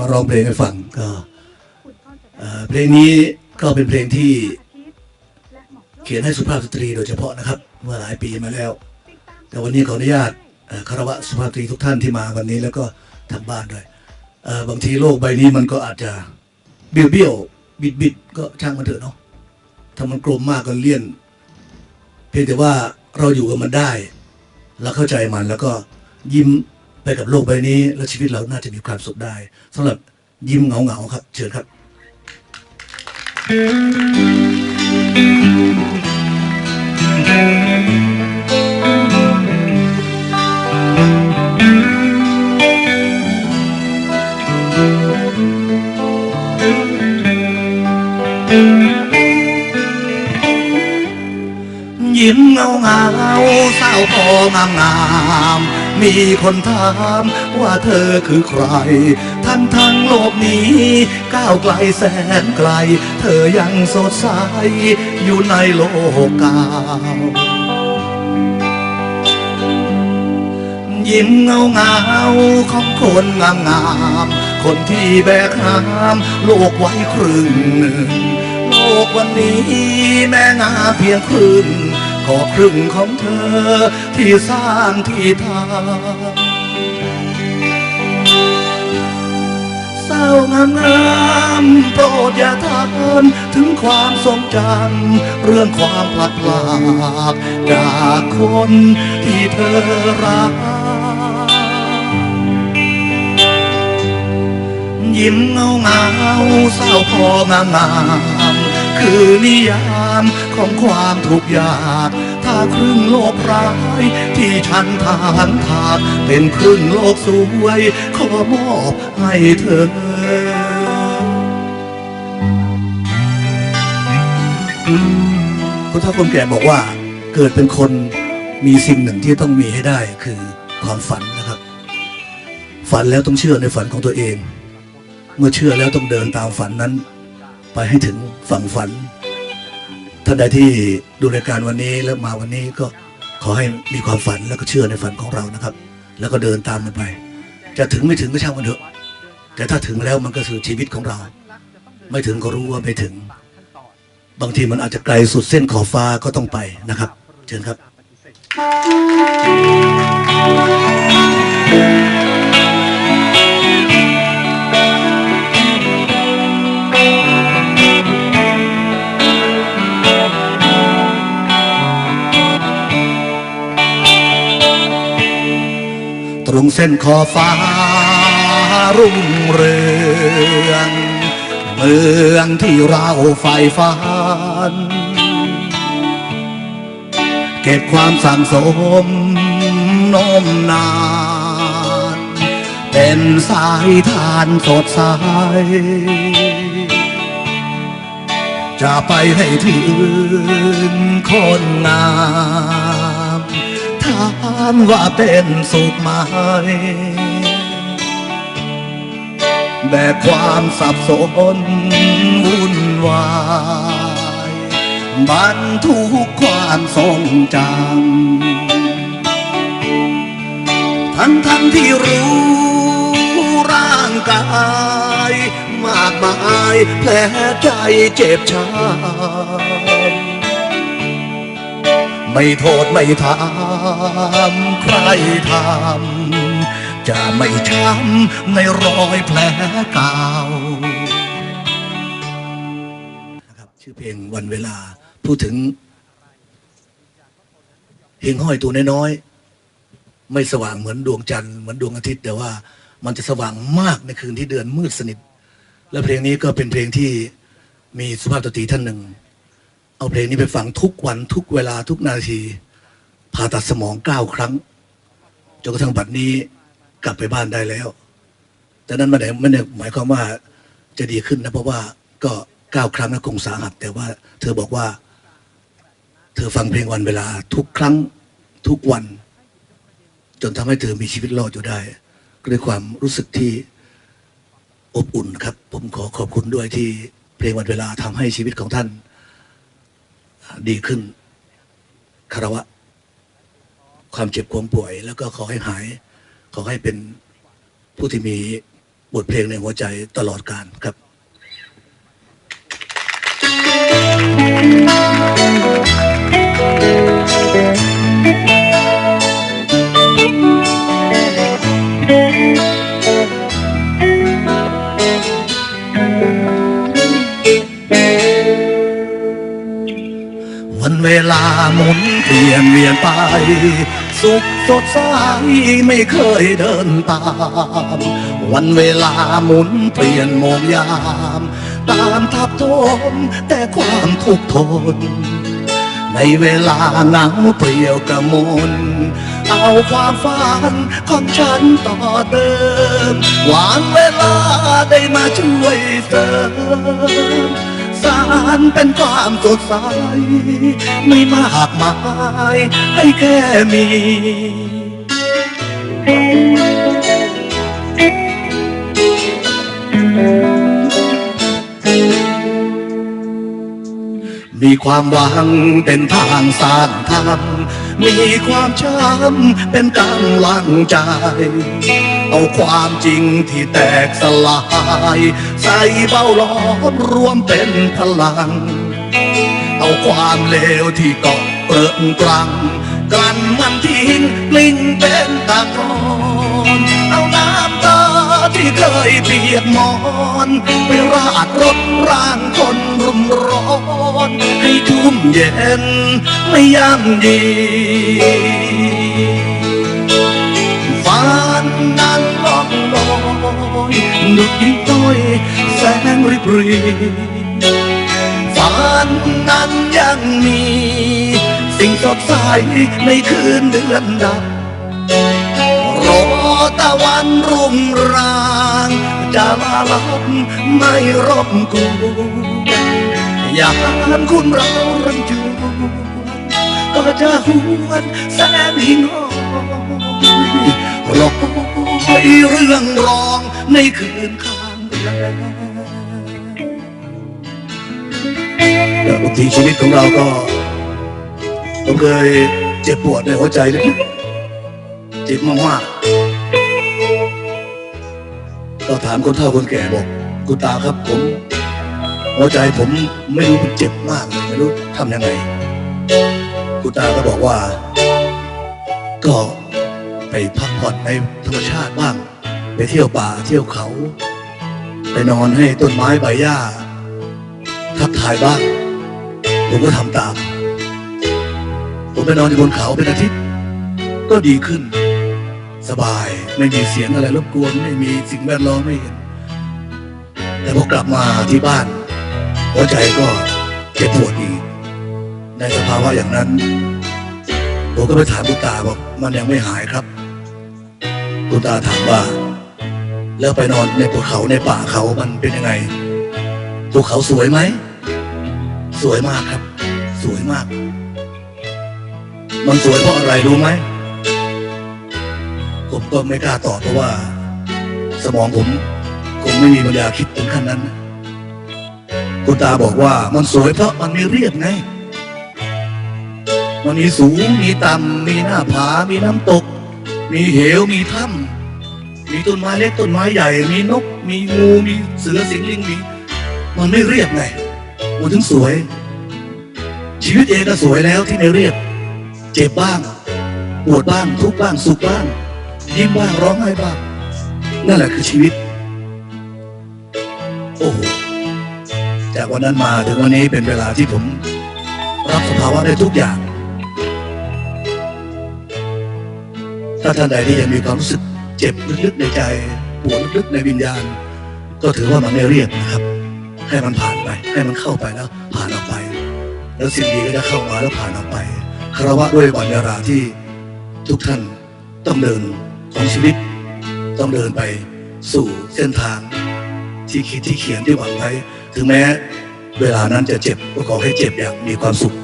มาร้องเพลงให้ฟังก็เพลงนี้ก็เป็นเพลงที่เขียนให้สุภาพสตรีโดยเฉพาะนะครับ เมื่อหลายปีมาแล้ว แต่วันนี้ขออนุญาตคารวะสุภาพสตรีทุกท่านที่มาวันนี้แล้วก็ทางบ้านด้วยบางทีโลกใบนี้มันก็อาจจะเบี้ยวเบี้ยวบิดบิดๆก็ช่างมันเถอะเนาะถ้ามันกลมมากก็เลี่ยน เพียงแต่ว่าเราอยู่กับมันได้ เราเข้าใจมันแล้วก็ยิ้ม ไปกับโลกใบนี้ แล้วชีวิตเราน่าจะมีความสุขได้สำหรับยิ้มเหงาเหงาๆครับ เชิญครับ ยิ้มเงาเงาเศร้าพองามงาม มีคนถามว่าเธอคือใคร ทั้งทั้งโลกนี้ ก้าวไกลแสนไกล เธอยังสดใส อยู่ในโลกกาวยิ้มเงาเงาของคนงามงามคนที่แบกหามโลกไว้ครึ่งหนึ่ง โลกวันนี้แม่งาเพียงครึ่ง ก็ครึ่งของเธอที่สร้างที่ทำเศร้างามงามโปรดอย่าทำถึงความทรงจำเรื่องความพลัดพรากจากคนที่เธอรักยิ้มเงาเงาเศร้าพองามงาม คือนิยามของความทุกข์ยาก ถ้าครึ่งโลกร้ายที่ฉันทานทากเป็นครึ่งโลกสวย ขอมอบให้เธอคุณท่าคนแก่บอกว่าเกิดเป็นคนมีสิ่งหนึ่งที่ต้องมีให้ได้คือความฝันนะครับ ฝันแล้วต้องเชื่อในฝันของตัวเอง เมื่อเชื่อแล้วต้องเดินตามฝันนั้น ไปให้ถึงฝั่งฝัน ท่านใดที่ดูรายการวันนี้แล้วมาวันนี้ก็ขอให้มีความฝันแล้วก็เชื่อในฝันของเรานะครับ แล้วก็เดินตามมันไป จะถึงไม่ถึงก็ช่างมันเถอะ แต่ถ้าถึงแล้วมันก็คือชีวิตของเรา ไม่ถึงก็รู้ว่าไม่ถึง บางทีมันอาจจะไกลสุดเส้นขอบฟ้าก็ต้องไปนะครับ เชิญครับ ส้นขอฟ้ารุ่งเรือง เมืองที่เราใฝ่ฝัน เก็บความสั่งสมนมนาน เป็นสายทานสดใสจะไปให้ถึงคนงามามว่าเป็นสุขไหมแบกความสับสนวุ่นวายบรรทุกความทรงจำทั้งทั้งที่รู้ร่างกาย มากมายแผลใจเจ็บช้ำ ไม่โทษไม่ถามใครทำจะไม่ช้ำในรอยแผลเก่านะครับชื่อเพลงวันเวลาพูดถึงเฮงห้อยตัวน้อยๆไม่สว่างเหมือนดวงจันทร์เหมือนดวงอาทิตย์แต่ว่ามันจะสว่างมากในคืนที่เดือนมืดสนิท และเพลงนี้ก็เป็นเพลงที่มีสุภาพสตรีท่านหนึ่ง เอาเพลงนี้ไปฟังทุกวันทุกเวลาทุกนาทีผ่าตัดสมองเก้าครั้งจนกระทั่งบัดนี้กลับไปบ้านได้แล้ว แต่นั้นไม่ได้ไม่ได้หมายความว่าจะดีขึ้นนะเพราะว่าก็เก้าครั้งก็คงสาหัส แต่ว่าเธอบอกว่า เธอฟังเพลงวันเวลา ทุกครั้งทุกวัน จนทำให้เธอมีชีวิตรอดอยู่ได้ก็ด้วยความรู้สึกที่อบอุ่นครับ ผมขอขอบคุณด้วยที่เพลงวันเวลาทำให้ชีวิตของท่าน ดีขึ้นคารวะ ความเจ็บความป่วย แล้วก็ขอให้หาย ขอให้เป็นผู้ที่มีบทเพลงในหัวใจตลอดกาลครับ สุขสดใสไม่เคยเดินตาม วันเวลาหมุนเปลี่ยนโมงยาม ตามทับทมแต่ความทุกข์ทน ในเวลาหงาวเปลี่ยวกระมนเอาความฝันของฉันต่อเดิมหวานเวลาได้มาช่วยเสริม สารเป็นความสดใส ไม่มากมายให้แค่มี มีความหวังเป็นทางสร้างธรรมมีความช้ำเป็นกำลังใจ เอาความจริงที่แตกสลาย ใส่เบ้าหลอมรวมเป็นพลัง เอาความเลวที่เกาะเกลื่อนกลังกลั่นมันทิ้งกลิ้งเป็นตะกอนเอาน้ำตาที่เคยเปียกหมอน ไปราดรถร่างคน มร้อนให้ทุ่มเย็นไม่ยั่งยีฝันนั้นล่องลอยดุดยิ้มต้อยแสงริบรีฝันนั้นยังมี สิ่งสดใสในคืนเดือนดับรอตะวันรุ่งรางจะลาลับไม่รบกวน อยากคุณเรารังจวนก็จะหวนแสนหิงห้อยรอยเรื่องรองในคืนข้างแรมแต่บางทีชีวิตของเราก็ผมเคยเจ็บปวดในหัวใจลึกๆเจ็บมากๆก็ถามคนเฒ่าคนแก่บอก คุณตาครับผม หัวใจผมไม่รู้เจ็บมากเลยไม่รู้ทำยังไง คุณตาก็บอกว่า ก็ไปพักผ่อนในธรรมชาติบ้าง ไปเที่ยวป่าเที่ยวเขา ไปนอนให้ต้นไม้ใบหญ้า ทักทายบ้าง ผมก็ทำตาม ผมไปนอนอยู่บนเขาเป็นอาทิตย์ ก็ดีขึ้น สบายไม่มีเสียงอะไรรบกวน ไม่มีสิ่งแวดล้อมไม่เห็นแต่พอกลับมาที่บ้าน หัวใจก็เจ็บปวดอีก ในสภาวะอย่างนั้น ผมก็ไปถามคุณตาบอกมันยังไม่หายครับ คุณตาถามว่า แล้วไปนอนในภูเขาในป่าเขามันเป็นยังไง ภูเขาสวยไหม สวยมากครับ สวยมาก มันสวยเพราะอะไรรู้ไหม ผมก็ไม่กล้าตอบเพราะว่า สมองผมคงไม่มีปัญญาคิดถึงขั้นนั้นนะ คุณตาบอกว่ามันสวยเพราะมันไมีเรียบไง มันมีสูงมีต่ำมีหน้าผา มีน้ำตก มีเหวมีถ้ำมีต้นไม้เล็กต้นไม้ใหญ่ มีนก มีงูมีเสือสิงลิงมี มันไม่เรียบไงมันถึงสวย ชีวิตเองก็สวยแล้วที่ไม่เรียบ เจ็บบ้างปวดบ้างทุกบ้างสุขบ้างยิ้มบ้างร้องไห้บ้างนั่นแหละคือชีวิต โอ้โห จากวันนั้นมาถึงวันนี้เป็นเวลาที่ผมรับสภาวะได้ทุกอย่าง ถ้าท่านใดที่ยังมีความรู้สึกเจ็บลึกๆในใจปวดลึกๆในวิญญาณ ก็ถือว่ามันไม่เรียบนะครับ ให้มันผ่านไป ให้มันเข้าไปแล้ว ผ่านออกไป แล้วสิ่งดีก็จะเข้ามาแล้วผ่านออกไปคารวะด้วยวันเวลาที่ทุกท่านต้องเดินของชีวิต ต้องเดินไปสู่เส้นทางที่คิดที่เขียนที่หวังไว้ ถึงแม้เวลานั้นจะเจ็บก็ขอให้เจ็บอย่างมีความสุข